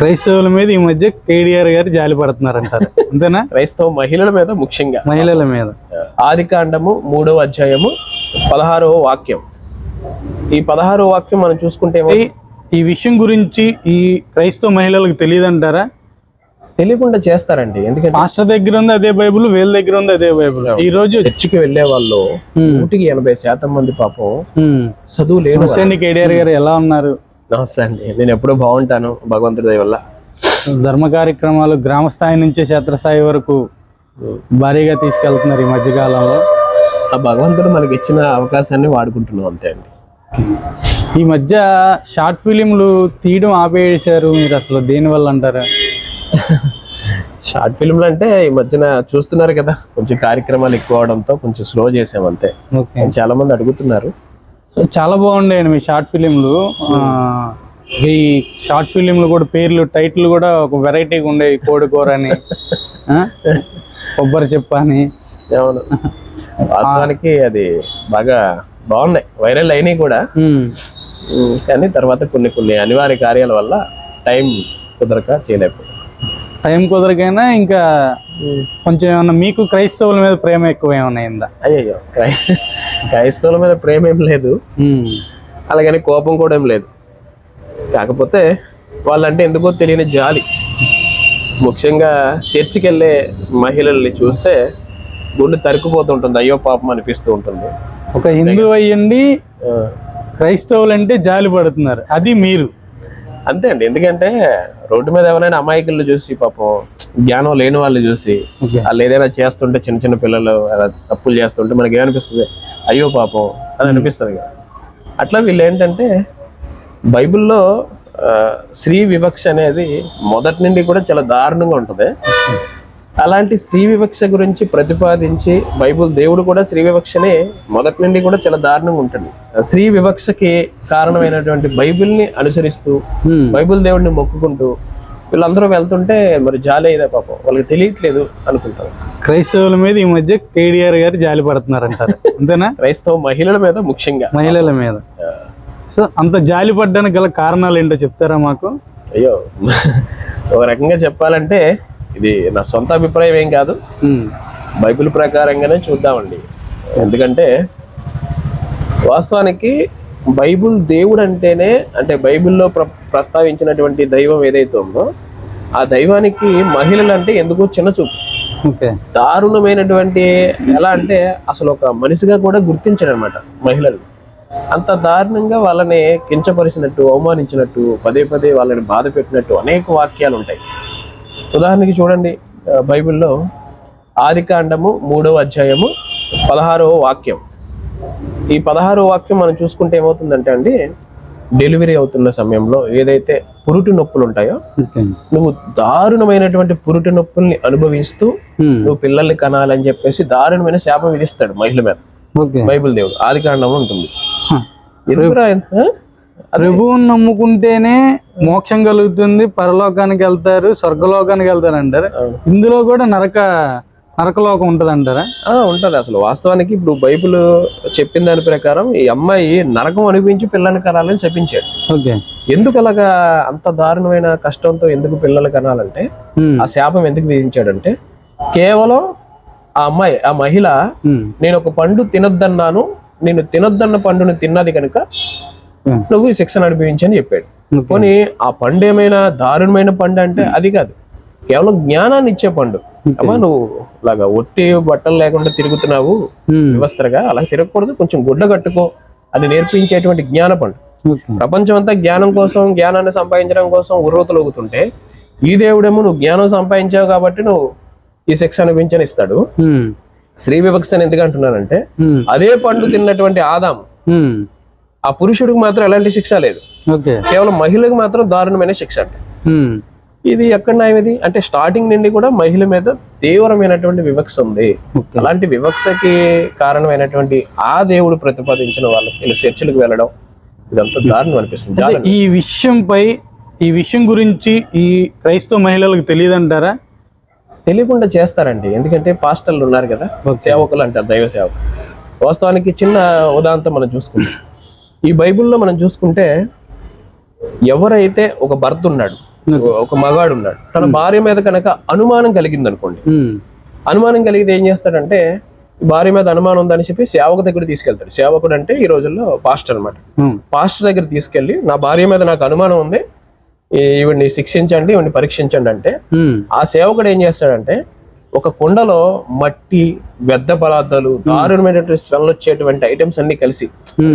క్రైస్తవుల మీద ఈ మధ్య కేడిఆర్ గారు జాలి పడుతున్నారంటారు. అంతేనా? క్రైస్తవ మహిళల మీద ముఖ్యంగా. మహిళల మీద. ఆది కాండము మూడవ అధ్యాయము పదహారవ వాక్యం. ఈ పదహారవ వాక్యం మనం చూసుకుంటే ఈ- విషయం గురించి ఈ క్రైస్తవ మహిళలకు తెలియదంటారా? తెలియకుండా చేస్తారండి. ఎందుకంటే మాస్టర్ దగ్గర ఉంది అదే బైబిల్ వీళ్ళ దగ్గర ఉంది అదే బైబిల్. ఈ రోజు చర్చికి వెళ్ళే వాళ్ళు నూటికి ఎనభై శాతం మంది పాపం. చదువు కేడిఆర్ గారు ఎలా ఉన్నారు? నమస్తే అండి. నేను ఎప్పుడూ బాగుంటాను భగవంతుడి దయ వల్ల. ధర్మ కార్యక్రమాలు గ్రామ స్థాయి నుంచి క్షేత్రస్థాయి వరకు భారీగా తీసుకెళ్తున్నారు ఈ మధ్యకాలంలో. ఆ భగవంతుడు మనకి ఇచ్చిన అవకాశాన్ని వాడుకుంటున్నాం అంతే అండి. ఈ మధ్య షార్ట్ ఫిలింలు తీయడం ఆపేసారు మీరు అసలు దేని వల్ల అంటారు? షార్ట్ ఫిల్మ్లు అంటే ఈ మధ్యన చూస్తున్నారు కదా కొంచెం కార్యక్రమాలు ఎక్కువ అవడంతో కొంచెం స్లో చేసాం అంతే. చాలా మంది అడుగుతున్నారు. సో చాలా బాగుండేయండి మీ షార్ట్ ఫిలింలు. ఈ షార్ట్ ఫిలింలు కూడా పేర్లు టైటిల్ కూడా ఒక వెరైటీగా ఉండేవి కోడి కూర అని? కొబ్బరి చెప్ప అని అవును. వాస్తవానికి అది బాగా బాగున్నాయి. వైరల్ అయినాయి కూడా. కానీ తర్వాత కొన్ని కొన్ని అనివార్య కార్యాల వల్ల టైం కుదరక చేయలేకపోయాం. టైం కుదరకైనా ఇంకా కొంచెం ఏమన్నా మీకు క్రైస్తవుల మీద ప్రేమ ఎక్కువ ఏమన్నా అయిందా క్రై క్రైస్తవుల మీద ప్రేమ ఏం లేదు. అలాగని కోపం కూడా ఏం లేదు. కాకపోతే వాళ్ళంటే ఎందుకో తెలియని జాలి. ముఖ్యంగా చర్చికి వెళ్ళే మహిళల్ని చూస్తే గుండె తరుక్కుపోతుంటుంది. అయ్యో పాపం అనిపిస్తూ ఉంటుంది. ఒక హిందూ అయ్యండి క్రైస్తవులు అంటే జాలి పడుతున్నారు. అది మీరు. అంతే అండి. ఎందుకంటే రోడ్డు మీద ఎవరైనా అమాయకులు చూసి పాపం జ్ఞానం లేని వాళ్ళు చూసి వాళ్ళు ఏదైనా చేస్తుంటే చిన్న చిన్న పిల్లలు తప్పులు చేస్తుంటే మనకి ఏమనిపిస్తుంది? అయ్యో పాపం అని అనిపిస్తుంది కదా. అట్లా వీళ్ళు ఏంటంటే బైబిల్లో స్త్రీ వివక్ష అనేది మొదటి నుండి కూడా చాలా దారుణంగా ఉంటుంది. అలాంటి స్త్రీ వివక్ష గురించి ప్రతిపాదించి బైబిల్ దేవుడు కూడా స్త్రీ వివక్షని మొదటి నుండి కూడా చాలా దారుణంగా ఉంటుంది. స్త్రీ వివక్షకి కారణమైనటువంటి బైబిల్ని అనుసరిస్తూ బైబిల్ దేవుడిని మొక్కుకుంటూ వీళ్ళందరూ వెళ్తుంటే మరి జాలి అయ్యేదే పాపం వాళ్ళకి తెలియట్లేదు అనుకుంటారు. క్రైస్తవుల మీద ఈ మధ్య కేడిఆర్ గారు జాలి పడుతున్నారంటారు. అంతేనా? క్రైస్తవ మహిళల మీద ముఖ్యంగా. మహిళల మీద. సో అంత జాలి పడ్డానికి గల కారణాలు ఏంటో చెప్తారా మాకు? అయ్యో. ఒక రకంగా చెప్పాలంటే ఇది నా సొంత అభిప్రాయం ఏం కాదు. బైబిల్ ప్రకారంగానే చూద్దామండి. ఎందుకంటే వాస్తవానికి బైబిల్ దేవుడు అంటేనే అంటే బైబిల్లో ప్ర ప్రస్తావించినటువంటి దైవం ఏదైతే ఉందో ఆ దైవానికి మహిళలు అంటే ఎందుకో చిన్న చూపు. ఓకే. దారుణమైనటువంటి ఎలా అంటే అసలు ఒక మనిషిగా కూడా గుర్తించాడు అనమాట మహిళలు. అంత దారుణంగా వాళ్ళని కించపరిచినట్టు అవమానించినట్టు పదే పదే వాళ్ళని బాధ పెట్టినట్టు అనేక వాక్యాలు ఉంటాయి ఉదాహరణకి చూడండి బైబిల్లో ఆది కాండము మూడవ అధ్యాయము పదహారవ వాక్యం. ఈ పదహారవ వాక్యం మనం చూసుకుంటే ఏమవుతుందంటే అండి డెలివరీ అవుతున్న సమయంలో ఏదైతే పురుటి నొప్పులు ఉంటాయో నువ్వు దారుణమైనటువంటి పురుటి నొప్పుల్ని అనుభవిస్తూ నువ్వు పిల్లల్ని కనాలని చెప్పేసి దారుణమైన శాపం విధిస్తాడు మహిళ మీద. బైబిల్ దేవుడు ఆది కాండం ఉంటుంది. ప్రభువుని నమ్ముకుంటేనే మోక్షం కలుగుతుంది పరలోకానికి వెళ్తారు స్వర్గలోకానికి వెళ్తారు అంటారు. ఇందులో కూడా నరక నరకలోకం ఉంటది అంటారా? ఆ, ఉంటది అసలు. వాస్తవానికి ఇప్పుడు బైబిల్ చెప్పిన దాని ప్రకారం ఈ అమ్మాయి నరకం అనిపించి పిల్లని కనాలని శపించాడు. ఓకే. ఎందుకు అలాగా అంత దారుణమైన కష్టంతో ఎందుకు పిల్లలు కనాలంటే ఆ శాపం ఎందుకు విధించాడంటే కేవలం ఆ అమ్మాయి ఆ మహిళ నేను ఒక పండు తినొద్దన్నాను నేను తినొద్దన్న పండుని తిన్నది కనుక నువ్వు ఈ శిక్షణ అనుభవించని చెప్పాడు. పోనీ ఆ పండు ఏమైనా దారుణమైన పండు అంటే అది కాదు. కేవలం జ్ఞానాన్ని ఇచ్చే పండు. అమ్మా నువ్వు ఇలాగా ఒట్టి బట్టలు లేకుండా తిరుగుతున్నావు వ్యవస్థగా అలా తిరగకూడదు. కొంచెం గుడ్డ కట్టుకో. అది నేర్పించేటువంటి జ్ఞాన పండు. ప్రపంచం అంతా జ్ఞానం కోసం జ్ఞానాన్ని సంపాదించడం కోసం ఉర్రూతలొగుతుంటే ఈ దేవుడేమో నువ్వు జ్ఞానం సంపాదించావు కాబట్టి నువ్వు ఈ శిక్ష అనుభవించని ఇస్తాడు. స్త్రీ వివక్షను ఎందుకు అంటున్నానంటే ఉమ్, అదే పండు తిన్నటువంటి ఆదాం ఆ పురుషుడికి మాత్రం ఎలాంటి శిక్ష లేదు. కేవలం మహిళకు మాత్రం దారుణమైన శిక్ష అంట ఇది ఎక్కడ న్యాయం ఇది? అంటే స్టార్టింగ్ నుండి కూడా మహిళ మీద తీవ్రమైనటువంటి వివక్ష ఉంది. అలాంటి వివక్షకి కారణమైనటువంటి ఆ దేవుడు ప్రతిపాదించిన వాళ్ళకి వీళ్ళు చర్చిలకు వెళ్ళడం ఇదంతా దారుణం అనిపిస్తుంది. ఈ విషయంపై ఈ విషయం గురించి ఈ క్రైస్తవ మహిళలకు తెలియదంటారా? తెలియకుండా చేస్తారండి. ఎందుకంటే పాస్టర్లు ఉన్నారు కదా సేవకులు అంటారు దైవ సేవకులు. వాస్తవానికి చిన్న ఉదాహరణ మనం చూసుకుంటాం ఈ బైబిల్లో మనం చూసుకుంటే ఎవరైతే ఒక భర్త ఉన్నాడు ఒక మగాడు ఉన్నాడు తన భార్య మీద కనుక అనుమానం కలిగింది అనుకోండి అనుమానం కలిగితే ఏం చేస్తాడంటే భార్య మీద అనుమానం ఉందని చెప్పి సేవకు దగ్గర తీసుకెళ్తాడు. సేవకుడు అంటే ఈ రోజుల్లో పాస్టర్ అన్నమాట. ఉమ్, పాస్టర్ దగ్గర తీసుకెళ్ళి నా భార్య మీద నాకు అనుమానం ఉంది ఈవిడ్ని శిక్షించండి ఈవిడ్ని పరీక్షించండి అంటే ఆ సేవకుడు ఏం చేస్తాడంటే ఒక కుండలో మట్టి వ్యర్థ పదార్థాలు దారుణమైనటువంటి స్మెల్ వచ్చేటువంటి ఐటమ్స్ అన్ని కలిసి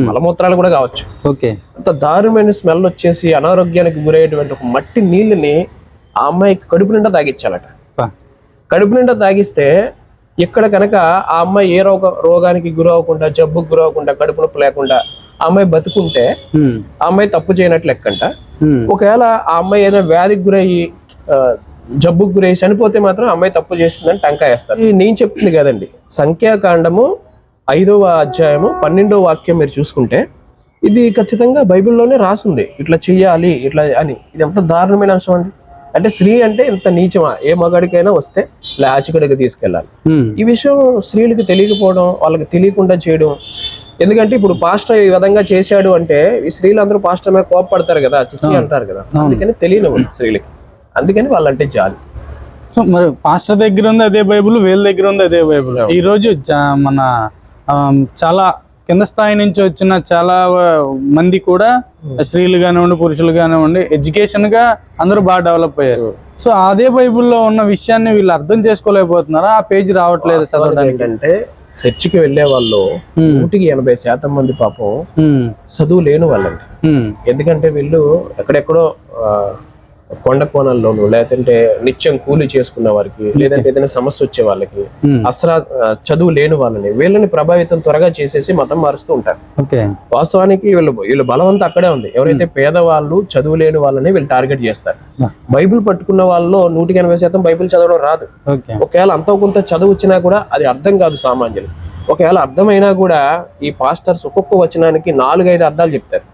మలమూత్రాలు కూడా కావచ్చు. ఓకే. అంత దారుణమైన స్మెల్ వచ్చేసి అనారోగ్యానికి గురయ్యేటువంటి ఒక మట్టి నీళ్ళని ఆ అమ్మాయికి కడుపు నిండా తాగిచ్చాలట. పా. కడుపు నిండా తాగిస్తే ఇక్కడ కనుక ఆ అమ్మాయి ఏ రోగ రోగానికి గురవకుండా జబ్బుకు గురవకుండా కడుపు నొప్పి లేకుండా ఆ అమ్మాయి బతుకుంటే ఆ అమ్మాయి తప్పు చేయనట్లు లెక్కంట. ఒకవేళ ఆ అమ్మాయి ఏదైనా వ్యాధికి గురయ్యి జబ్బుకు గురయ్యి చనిపోతే మాత్రం అమ్మాయి తప్పు చేసిందని టంకా వేస్తారు. నేను చెప్తుంది కదండి. సంఖ్యాకాండము ఐదవ అధ్యాయము పన్నెండవ వాక్యం మీరు చూసుకుంటే ఇది ఖచ్చితంగా బైబిల్లోనే రాసుంది. ఇట్లా చెయ్యాలి ఇట్లా అని. ఇది ఎంత దారుణమైన అంశం అండి. అంటే స్త్రీ అంటే ఇంత నీచమా? ఏ మగాడికైనా వస్తే లాచికడికి తీసుకెళ్ళాలి. ఈ విషయం స్త్రీలకు తెలియకపోవడం వాళ్ళకి తెలియకుండా చేయడం. ఎందుకంటే ఇప్పుడు పాస్టర్ ఈ విధంగా చేశాడు అంటే ఈ స్త్రీలందరూ పాస్టర్ మీద కోపపడతారు కదా చిచ్చి. అంటారు కదా. అందుకని తెలియనివ్వదు స్త్రీలకి. అందుకని వాళ్ళంటే జాలి సో మరి పాస్టర్ దగ్గర ఉంది అదే బైబిల్ వీళ్ళ దగ్గర ఉంది అదే బైబిల్. ఈ రోజు మన చాలా కింద స్థాయి నుంచి వచ్చిన చాలా మంది కూడా స్త్రీలు కానివ్వండి పురుషులు కానివ్వండి ఎడ్యుకేషన్గా అందరూ బాగా డెవలప్ అయ్యారు. సో అదే బైబిల్లో ఉన్న విషయాన్ని వీళ్ళు అర్థం చేసుకోలేకపోతున్నారా? ఆ పేజ్ రావట్లేదు చదవడానికి. ఏంటంటే చర్చికి వెళ్ళే వాళ్ళు నూటికి ఎనభై శాతం మంది పాపం చదువు లేని వాళ్ళండి. ఎందుకంటే వీళ్ళు ఎక్కడెక్కడో కొండ కోణాల్లోనూ లేదంటే నిత్యం కూలి చేసుకున్న వారికి లేదంటే ఏదైనా సమస్య వచ్చే వాళ్ళకి అసలు చదువు లేని వాళ్ళని వీళ్ళని ప్రభావితం త్వరగా చేసేసి మతం మారుస్తూ ఉంటారు. వాస్తవానికి వీళ్ళు వీళ్ళ బలవంతా అక్కడే ఉంది. ఎవరైతే పేదవాళ్ళు చదువు లేని వాళ్ళని వీళ్ళు టార్గెట్ చేస్తారు. బైబిల్ పట్టుకున్న వాళ్ళలో నూటికి ఎనభై శాతం బైబిల్ చదవడం రాదు. ఒకవేళ అంతో కొంత చదువు వచ్చినా కూడా అది అర్థం కాదు సామాన్యులు. ఒకవేళ అర్థమైనా కూడా ఈ పాస్టర్స్ ఒక్కొక్క వచనానికి నాలుగైదు అర్థాలు చెప్తారు.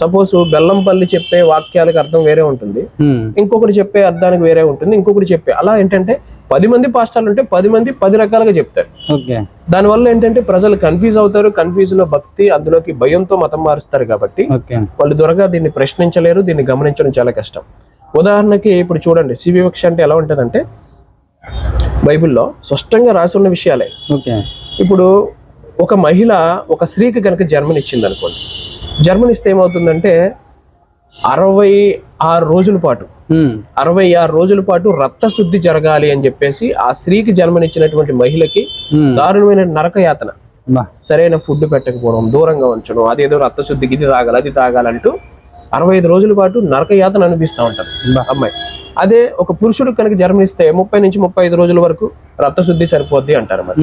సపోజ్ బెల్లంపల్లి చెప్పే వాక్యాలకు అర్థం వేరే ఉంటుంది. ఇంకొకటి చెప్పే అర్థానికి వేరే ఉంటుంది. ఇంకొకటి చెప్పే అలా ఏంటంటే పది మంది పాస్టర్లు ఉంటే పది మంది పది రకాలుగా చెప్తారు. దానివల్ల ఏంటంటే ప్రజలు కన్ఫ్యూజ్ అవుతారు. కన్ఫ్యూజ్లో భక్తి అందులోకి భయంతో మతం మారుస్తారు కాబట్టి వాళ్ళు త్వరగా దీన్ని ప్రశ్నించలేరు. దీన్ని గమనించడం చాలా కష్టం. ఉదాహరణకి ఇప్పుడు చూడండి శివివక్ష అంటే ఎలా ఉంటుందంటే బైబిల్లో స్పష్టంగా రాసి ఉన్న విషయాలే ఇప్పుడు ఒక మహిళ ఒక స్త్రీకి కనుక జన్మనిచ్చింది అనుకోండి జన్మనిస్తే ఏమవుతుందంటే అరవై ఆరు రోజుల పాటు అరవై ఆరు రోజుల పాటు రక్త శుద్ధి జరగాలి అని చెప్పేసి ఆ స్త్రీకి జన్మనిచ్చినటువంటి మహిళకి దారుణమైన నరకయాతన. బా, సరైన ఫుడ్ పెట్టకపోవడం దూరంగా ఉంచడం అదేదో రక్త శుద్ధికి ఇది తాగాలి అది తాగాలంటూ అరవై ఐదు రోజుల పాటు నరకయాతన అనిపిస్తూ ఉంటారు. అమ్మాయి. అదే ఒక పురుషుడు కనుక జన్మనిస్తే ముప్పై నుంచి ముప్పై ఐదు రోజుల వరకు రక్త శుద్ధి సరిపోద్ది అంటారు మరి.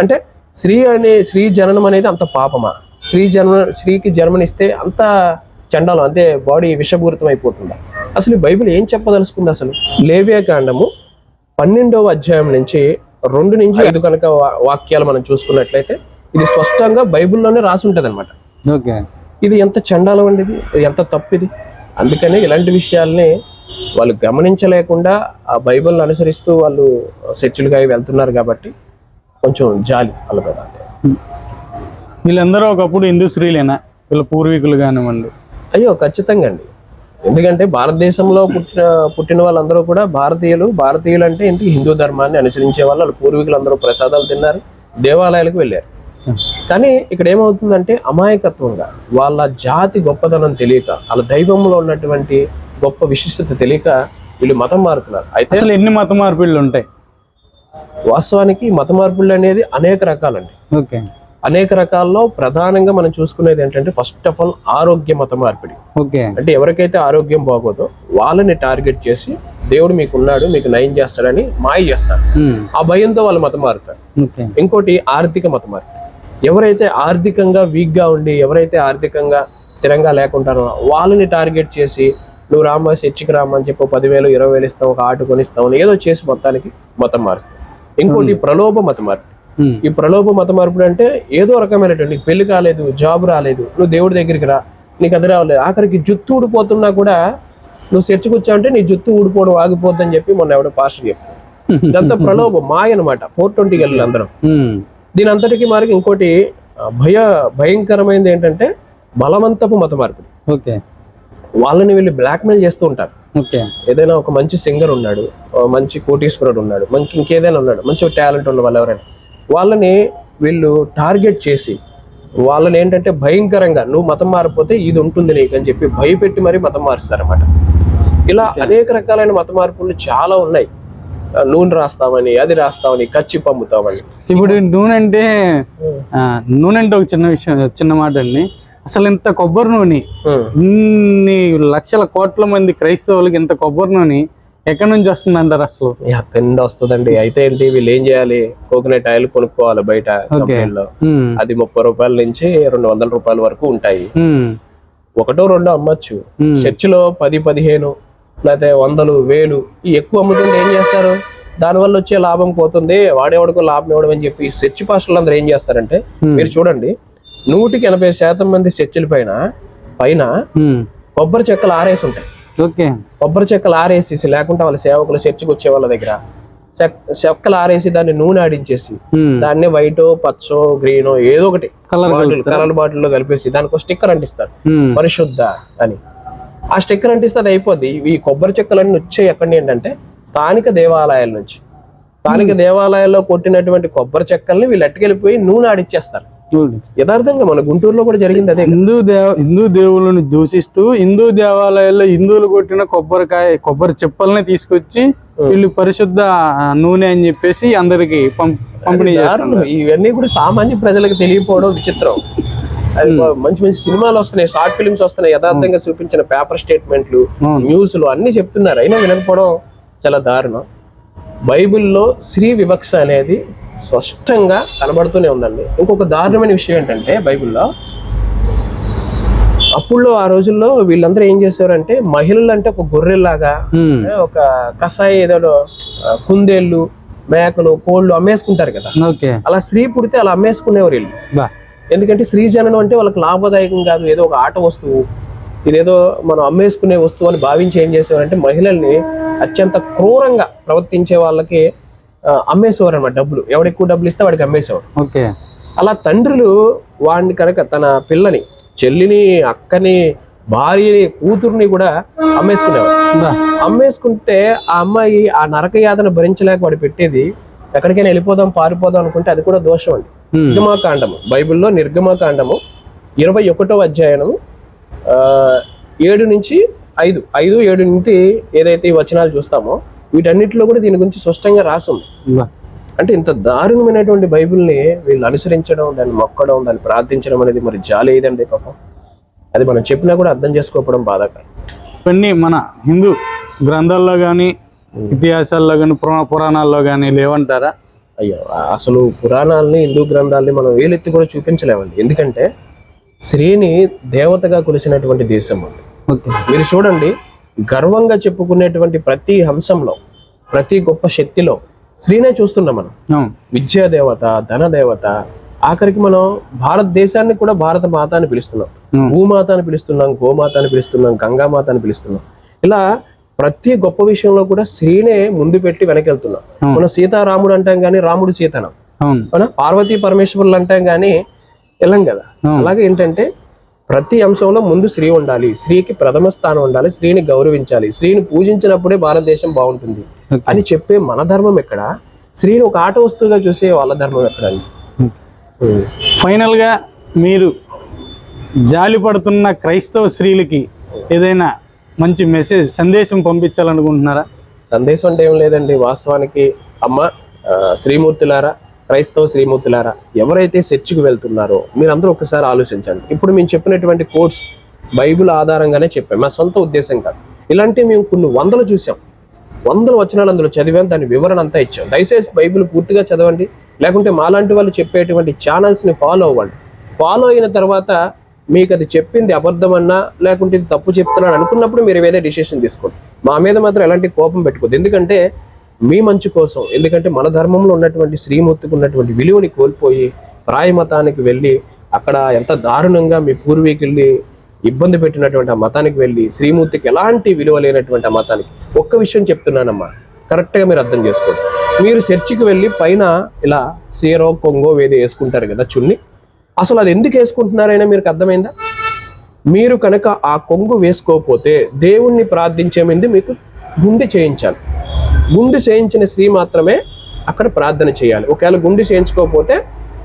అంటే స్త్రీ అనే స్త్రీ జననం అనేది అంత పాపమా? స్త్రీ జన్మ స్త్రీకి జన్మనిస్తే అంత చండాలం అంటే బాడీ విషపూరితం అయిపోతుందా అసలు బైబిల్ ఏం చెప్పదలుచుకుంది అసలు? లేవియా కాండము పన్నెండవ అధ్యాయం నుంచి రెండు నుంచి ఐదు కనుక వాక్యాలు మనం చూసుకున్నట్లయితే ఇది స్పష్టంగా బైబిల్లోనే రాసి ఉంటది అనమాట ఓకే. ఇది ఎంత చండాలం అండి ఇది? ఎంత తప్పిది? అందుకని ఇలాంటి విషయాల్ని వాళ్ళు గమనించలేకుండా ఆ బైబిల్ని అనుసరిస్తూ వాళ్ళు చర్చిలుగా వెళ్తున్నారు కాబట్టి కొంచెం జాలి వాళ్ళ వీళ్ళందరూ ఒకప్పుడు హిందూ స్త్రీలేనా? వీళ్ళ పూర్వీకులు కానివ్వండి. అయ్యో ఖచ్చితంగా అండి. ఎందుకంటే భారతదేశంలో పుట్టిన పుట్టిన వాళ్ళందరూ కూడా భారతీయులు. భారతీయులు అంటే ఏంటి? హిందూ ధర్మాన్ని అనుసరించే వాళ్ళు. వాళ్ళ పూర్వీకులు అందరూ ప్రసాదాలు తిన్నారు దేవాలయాలకు వెళ్ళారు. కానీ ఇక్కడ ఏమవుతుందంటే అమాయకత్వంగా వాళ్ళ జాతి గొప్పదనం తెలియక వాళ్ళ దైవంలో ఉన్నటువంటి గొప్ప విశిష్టత తెలియక వీళ్ళు మతం మారుతున్నారు. అయితే అసలు ఎన్ని మత మార్పిళ్ళు ఉంటాయి? వాస్తవానికి మత మార్పులు అనేది అనేక రకాలండి. ఓకే. అనేక రకాల్లో ప్రధానంగా మనం చూసుకునేది ఏంటంటే ఫస్ట్ ఆఫ్ ఆల్ ఆరోగ్య మత మార్పిడి. ఓకే. అంటే ఎవరికైతే ఆరోగ్యం బాగోదో వాళ్ళని టార్గెట్ చేసి దేవుడు మీకు ఉన్నాడు మీకు నయం చేస్తాడని మాయ చేస్తారు. ఆ భయంతో వాళ్ళు మతం మారుతారు. ఇంకోటి ఆర్థిక మత మార్పిడి ఎవరైతే ఆర్థికంగా వీక్గా ఉండి ఎవరైతే ఆర్థికంగా స్థిరంగా లేకుంటారో వాళ్ళని టార్గెట్ చేసి నువ్వు రామ్మా చర్చికి రామ్మా అని చెప్పి పదివేలు ఇరవై వేలు ఇస్తాం ఒక ఆట కొనిస్తాం అని ఏదో చేసి మొత్తానికి మతం మారుస్తాం ఇంకోటి ప్రలోభ మత మార్పిడి ఈ ప్రలోభ మత మార్పుడు అంటే ఏదో రకమైనటువంటి నీకు పెళ్ళి కాలేదు జాబ్ రాలేదు నువ్వు దేవుడి దగ్గరికి రా నీకు అది రావలేదు ఆఖరికి జుత్తు ఊడిపోతున్నా కూడా నువ్వు చర్చకు వచ్చావు అంటే నీ జుత్తు ఊడిపోవడం ఆగిపోద్దని చెప్పి మొన్న ఎవడో పాస్టర్ చెప్పారు ఇదంతా ప్రలోభం మాయ అనమాట ఫోర్ ట్వంటీకి వెళ్ళిన అందరం. దీని అంతటికి మరి ఇంకోటి భయ భయంకరమైనది ఏంటంటే బలవంతపు మత మార్పిడి. ఓకే. వాళ్ళని వీళ్ళు బ్లాక్మెయిల్ చేస్తూ ఉంటారు. ఏదైనా ఒక మంచి సింగర్ ఉన్నాడు మంచి కోటీశ్వరుడు ఉన్నాడు మంచి ఇంకేదైనా ఉన్నాడు మంచి టాలెంట్ ఉన్న వాళ్ళు ఎవరైనా. వాళ్ళని వీళ్ళు టార్గెట్ చేసి వాళ్ళని ఏంటంటే భయంకరంగా నువ్వు మతం మారిపోతే ఇది ఉంటుంది నీకు అని చెప్పి భయపెట్టి మరీ మతం మారుస్తారన్నమాట. ఇలా అనేక రకాలైన మత మార్పులు చాలా ఉన్నాయి. నూనె రాస్తామని అది రాస్తామని కచ్చి పంపుతామని ఇప్పుడు నూనె అంటే నూనె అంటే ఒక చిన్న విషయం చిన్న మాట అండి. అసలు ఇంత కొబ్బరి నూనె. ఇన్ని లక్షల కోట్ల మంది క్రైస్తవులకి ఇంత కొబ్బరి నూనె ఎక్కడి నుంచి వస్తుంది అంటారు అసలు? ఎక్కడి నుండి వస్తుందండి. అయితే ఏంటి వీళ్ళు ఏం చేయాలి? కోకోనట్ ఆయిల్ కొనుక్కోవాలి బయట కంపెనీలో అది ముప్పై రూపాయల నుంచి రెండు వందల రూపాయల వరకు ఉంటాయి. ఒకటో రెండో అమ్మచ్చు. చర్చిలో పది పదిహేను లేకపోతే వందలు వేలు ఎక్కువ అమ్ముతుంటే ఏం చేస్తారు? దానివల్ల వచ్చే లాభం పోతుంది. వాడేవాడికో లాభం ఇవ్వడం అని చెప్పి చర్చి పాస్టర్లు అందరూ ఏం చేస్తారంటే మీరు చూడండి నూటికి ఎనభై శాతం మంది చర్చిల పైన పైన కొబ్బరి చెక్కలు ఆరేసి ఉంటాయి. ఓకే. కొబ్బరి చెక్కలు ఆరేసేసి లేకుంటే వాళ్ళ సేవకులు చర్చికి వచ్చే వాళ్ళ దగ్గర చెక్- చెక్కలు ఆరేసి దాన్ని నూనె ఆడించేసి దాన్ని వైటో పచ్చో గ్రీనో ఏదో ఒకటి కలర్ బాటిల్ బాటిల్లో కలిపేసి దానికి ఒక స్టిక్కర్ అంటిస్తారు. పరిశుద్ధ అని. ఆ స్టిక్కర్ అంటిస్తే అది అయిపోద్ది. ఈ కొబ్బరి చెక్కలన్నీ వచ్చాయి ఎక్కడి ఏంటంటే స్థానిక దేవాలయాల నుంచి. స్థానిక దేవాలయాల్లో కొట్టినటువంటి కొబ్బరి చెక్కల్ని వీళ్ళు ఎట్టుకెళ్ళిపోయి నూనె ఆడిచ్చేస్తారు. యథార్థంగా మన గుంటూరులో కూడా జరిగింది అదే హిందూ దేవ హిందూ దేవుళ్ళని దూషిస్తూ హిందూ దేవాలయాల్లో హిందువులు కొట్టిన కొబ్బరికాయ కొబ్బరి చెప్పల్ని తీసుకొచ్చి వీళ్ళు పరిశుద్ధ నూనె అని చెప్పేసి అందరికి పంపిణీ చేస్తున్నారు. ఇవన్నీ కూడా సామాన్య ప్రజలకు తెలియకపోవడం విచిత్రం. అది మంచి మంచి సినిమాలు వస్తున్నాయి షార్ట్ ఫిల్మ్స్ వస్తున్నాయి. యథార్థంగా చూపించిన పేపర్ స్టేట్మెంట్లు. న్యూస్లు అన్ని చెప్తున్నారు. అయినా వినకపోవడం చాలా దారుణం. బైబిల్లో స్త్రీ వివక్ష అనేది స్పష్టంగా కనబడుతూనే ఉందండి. ఇంకొక దారుణమైన విషయం ఏంటంటే బైబిల్లో అప్పుల్లో ఆ రోజుల్లో వీళ్ళందరూ ఏం చేసేవారంటే మహిళలు అంటే ఒక గొర్రెలాగా ఒక కషాయి ఏదో కుందేళ్ళు మేకలు కోళ్ళు అమ్మేసుకుంటారు కదా. అలా స్త్రీ పుడితే అలా అమ్మేసుకునేవారు వీళ్ళు. ఎందుకంటే స్త్రీ జననం అంటే వాళ్ళకి లాభదాయకం కాదు. ఏదో ఒక ఆట వస్తువు ఇదేదో మనం అమ్మేసుకునే వస్తువు అని భావించి ఏం చేసేవారంటే మహిళల్ని అత్యంత క్రూరంగా ప్రవర్తించే వాళ్ళకి అమ్మేసేవారు అనమాట డబ్బులు. ఎవడు ఎక్కువ డబ్బులు ఇస్తే వాడికి అమ్మేసేవారు ఓకే. అలా తండ్రులు వాడిని కనుక తన పిల్లని చెల్లిని అక్కని భార్యని కూతుర్ని కూడా అమ్మేసుకునేవారు. బా అమ్మేసుకుంటే ఆ అమ్మాయి ఆ నరక యాతన భరించలేక వాడు పెట్టేది ఎక్కడికైనా వెళ్ళిపోదాం పారిపోదాం అనుకుంటే అది కూడా దోషం అండి. నిర్గమాకాండము. బైబిల్లో నిర్గమాకాండము ఇరవై ఒకటో అధ్యాయనము ఆ, ఏడు నుంచి ఐదు. ఐదు ఏడు నుండి ఏదైతే ఈ వచనాలు చూస్తామో వీటన్నిటిలో కూడా దీని గురించి స్పష్టంగా రాసింది అంటే ఇంత దారుణమైనటువంటి బైబిల్ని వీళ్ళు అనుసరించడం దాన్ని మొక్కడం దాన్ని ప్రార్థించడం అనేది మరి జాలి ఏదండి పాపం? అది మనం చెప్పినా కూడా అర్థం చేసుకోకపోవడం బాధాకరం. ఇవన్నీ మన హిందూ గ్రంథాల్లో కానీ ఇతిహాసాల్లో కానీ పురా పురాణాల్లో కానీ లేవంటారా? అయ్యో అసలు పురాణాలని హిందూ గ్రంథాలని మనం వేలెత్తి కూడా చూపించలేమండి. ఎందుకంటే స్త్రీని దేవతగా కొలిసినటువంటి దేశం అది. మీరు చూడండి గర్వంగా చెప్పుకునేటువంటి ప్రతి అంశంలో ప్రతి గొప్ప శక్తిలో స్త్రీనే చూస్తున్నాం మనం. విద్యా దేవత ధన దేవత ఆఖరికి మనం భారతదేశాన్ని కూడా భారత మాత అని పిలుస్తున్నాం. భూమాత అని పిలుస్తున్నాం గోమాత అని పిలుస్తున్నాం గంగామాత అని పిలుస్తున్నాం. ఇలా ప్రతి గొప్ప విషయంలో కూడా స్త్రీనే ముందు పెట్టి వెనకెళ్తున్నాం. మనం సీతారాముడు అంటాం కానీ రాముడు సీతనం. అవునా. పార్వతీ పరమేశ్వరులు అంటాం కానీ వెళ్ళం కదా. అలాగే ఏంటంటే ప్రతి అంశంలో ముందు స్త్రీ ఉండాలి. స్త్రీకి ప్రథమ స్థానం ఉండాలి. స్త్రీని గౌరవించాలి. స్త్రీని పూజించినప్పుడే భారతదేశం బాగుంటుంది. అని చెప్పే మన ధర్మం ఎక్కడ? స్త్రీని ఒక ఆట వస్తువుగా చూసే వాళ్ళ ధర్మం ఎక్కడ అండి? ఫైనల్గా మీరు జాలి పడుతున్న క్రైస్తవ స్త్రీలకి ఏదైనా మంచి మెసేజ్ సందేశం పంపించాలనుకుంటున్నారా? సందేశం అంటే ఏం లేదండి. వాస్తవానికి అమ్మ శ్రీమూర్తులారా క్రైస్తవ శ్రీమూర్తులారా ఎవరైతే చర్చికి వెళ్తున్నారో మీరందరూ ఒకసారి ఆలోచించండి. ఇప్పుడు మేము చెప్పినటువంటి కోర్స్ బైబిల్ ఆధారంగానే చెప్పాం. మా సొంత ఉద్దేశం కాదు. ఇలాంటివి మేము కొన్ని వందలు చూసాం వందల వచనాలు అందులో చదివాం. దాని వివరణ అంతా ఇచ్చాం. దయచేసి బైబిల్ పూర్తిగా చదవండి. లేకుంటే మాలాంటి వాళ్ళు చెప్పేటువంటి ఛానల్స్ని ఫాలో అవ్వండి. ఫాలో అయిన తర్వాత మీకు అది చెప్పింది అబద్ధమన్నా లేకుంటే ఇది తప్పు చెప్తున్నాను అనుకున్నప్పుడు మీరు ఏదైనా డిసిషన్ తీసుకోండి. మా మీద మాత్రం ఎలాంటి కోపం పెట్టుకోదు ఎందుకంటే మీ మంచి కోసం ఎందుకంటే మన ధర్మంలో ఉన్నటువంటి శ్రీమూర్తికి ఉన్నటువంటి విలువని కోల్పోయి ప్రాయ మతానికి వెళ్ళి అక్కడ ఎంత దారుణంగా మీ పూర్వీకుల్ని ఇబ్బంది పెట్టినటువంటి ఆ మతానికి వెళ్ళి శ్రీమూర్తికి ఎలాంటి విలువ లేనటువంటి ఆ మతానికి ఒక్క విషయం చెప్తున్నానమ్మా. కరెక్ట్గా మీరు అర్థం చేసుకోండి. మీరు చర్చికి వెళ్ళి పైన ఇలా సీరో కొంగో వేది వేసుకుంటారు కదా చున్ని. అసలు అది ఎందుకు వేసుకుంటున్నారైనా మీకు అర్థమైందా? మీరు కనుక ఆ కొంగు వేసుకోకపోతే దేవుణ్ణి ప్రార్థించే మీకు గుండె చేయించాలి. గుండు చేయించిన స్త్రీ మాత్రమే అక్కడ ప్రార్థన చేయాలి. ఒకవేళ గుండు చేయించుకోకపోతే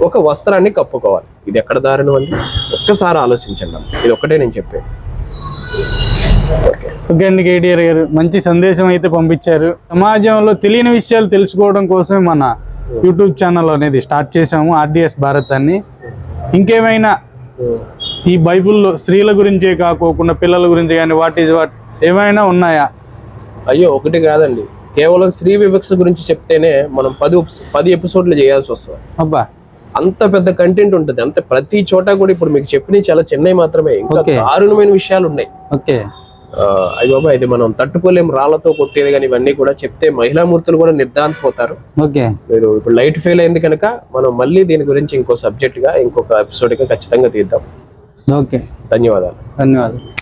ఒక వస్త్రాన్ని కప్పుకోవాలి. ఇది ఎక్కడ దారుణం అండి? ఒక్కసారి ఆలోచించండి. ఇది ఒక్కటే నేను చెప్పేది. ఓకే అండి కేటీఆర్ గారు. మంచి సందేశం అయితే పంపించారు. సమాజంలో తెలియని విషయాలు తెలుసుకోవడం కోసమే మన యూట్యూబ్ ఛానల్ అనేది స్టార్ట్ చేసాము ఆర్డిఎస్ భారత్ అని. ఇంకేమైనా ఈ బైబిల్లో స్త్రీల గురించే కాకోకుండా పిల్లల గురించి కానీ వాట్ ఈజ్ వాట్ ఏమైనా ఉన్నాయా? అయ్యో ఒకటి కాదండి. కేవలం స్త్రీ వివక్ష గురించి చెప్తేనే మనం పది పది ఎపిసోడ్లు చేయాల్సి వస్తుంది. అబ్బా. అంత పెద్ద కంటెంట్ ఉంటుంది. అంత ప్రతి చోట కూడా ఇప్పుడు మీకు చెప్పినవి చాలా చిన్నవి మాత్రమే. ఇంకా. దారుణమైన విషయాలు ఉన్నాయి. ఓకే. అయ్య బాబా ఇది మనం తట్టుకోలేం. రాళ్ళతో కొట్టేది కానీ ఇవన్నీ కూడా చెప్తే మహిళా మూర్తులు కూడా నిర్ధాంతపోతారు ఓకే. మీరు ఇప్పుడు లైట్ ఫెయిల్ అయింది కనుక మనం మళ్ళీ దీని గురించి ఇంకో సబ్జెక్ట్గా ఇంకొక ఎపిసోడ్గా ఖచ్చితంగా తీద్దాం. ఓకే. ధన్యవాదాలు. ధన్యవాదాలు.